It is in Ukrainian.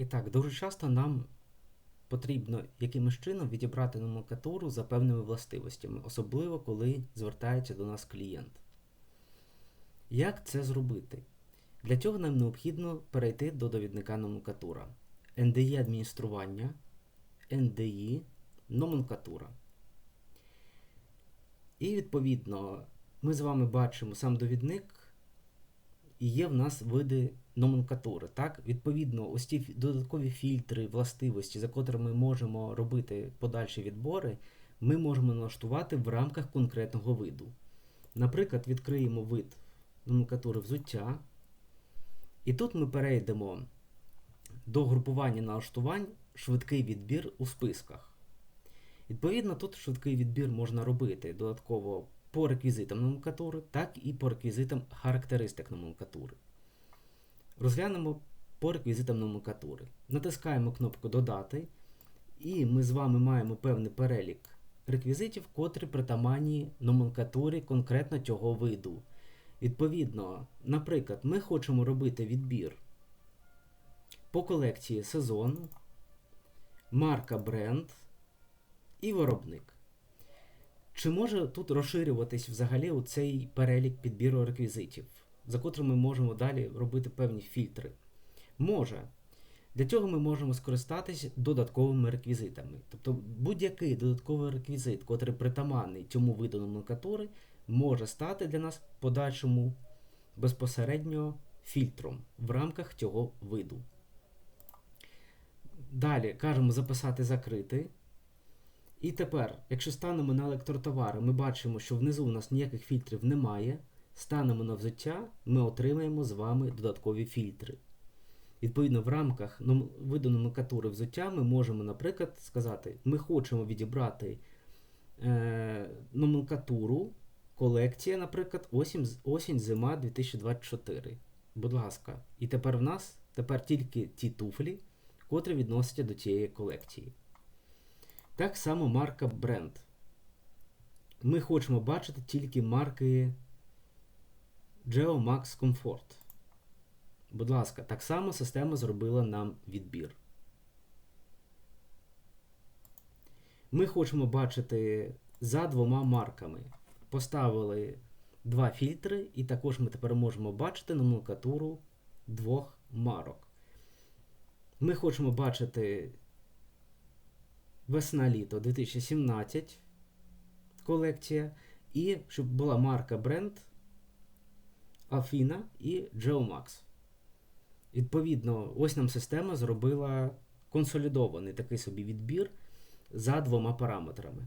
І так, дуже часто нам потрібно якимось чином відібрати номенклатуру за певними властивостями, особливо коли звертається до нас клієнт. Як це зробити? Для цього нам необхідно перейти до довідника номенклатура. NDI адміністрування, NDI номенклатура. І відповідно ми з вами бачимо сам довідник, і є в нас види номенклатури. Так? Відповідно, ось ті додаткові фільтри, властивості, за котрими ми можемо робити подальші відбори, ми можемо налаштувати в рамках конкретного виду. Наприклад, відкриємо вид номенклатури взуття, і тут ми перейдемо до групування налаштувань швидкий відбір у списках. Відповідно, тут швидкий відбір можна робити додатково по реквізитам номенклатури, так і по реквізитам характеристик номенклатури. Розглянемо по реквізитам номенклатури. Натискаємо кнопку Додати, і ми з вами маємо певний перелік реквізитів, котрі притаманні номенклатурі конкретно цього виду. Відповідно, наприклад, ми хочемо робити відбір по колекції сезон, марка бренд і виробник. Чи може тут розширюватись взагалі у цей перелік підбіру реквізитів, за котрим ми можемо далі робити певні фільтри? Може. Для цього ми можемо скористатись додатковими реквізитами. Тобто будь-який додатковий реквізит, котрий притаманний цьому виду номенклатури, може стати для нас подальшому безпосередньо фільтром в рамках цього виду. Далі кажемо записати закрити. І тепер, якщо станемо на електротовари, ми бачимо, що внизу у нас ніяких фільтрів немає. Станемо на взуття, ми отримаємо з вами додаткові фільтри. Відповідно, в рамках виду номенклатури взуття ми можемо, наприклад, сказати, ми хочемо відібрати е, номенклатуру колекція, наприклад, осінь, зима 2024. Будь ласка. І тепер в нас тепер тільки ті туфлі, котрі відносяться до цієї колекції. Так само марка бренд. Ми хочемо бачити тільки марки Geo Max Comfort. Будь ласка, так само система зробила нам відбір. Ми хочемо бачити за двома марками. Поставили два фільтри, і також ми тепер можемо бачити номенклатуру двох марок. Ми хочемо бачити весна-літо 2017 колекція, і щоб була марка бренд Афіна і Geomax. Відповідно, ось нам система зробила консолідований такий собі відбір за двома параметрами.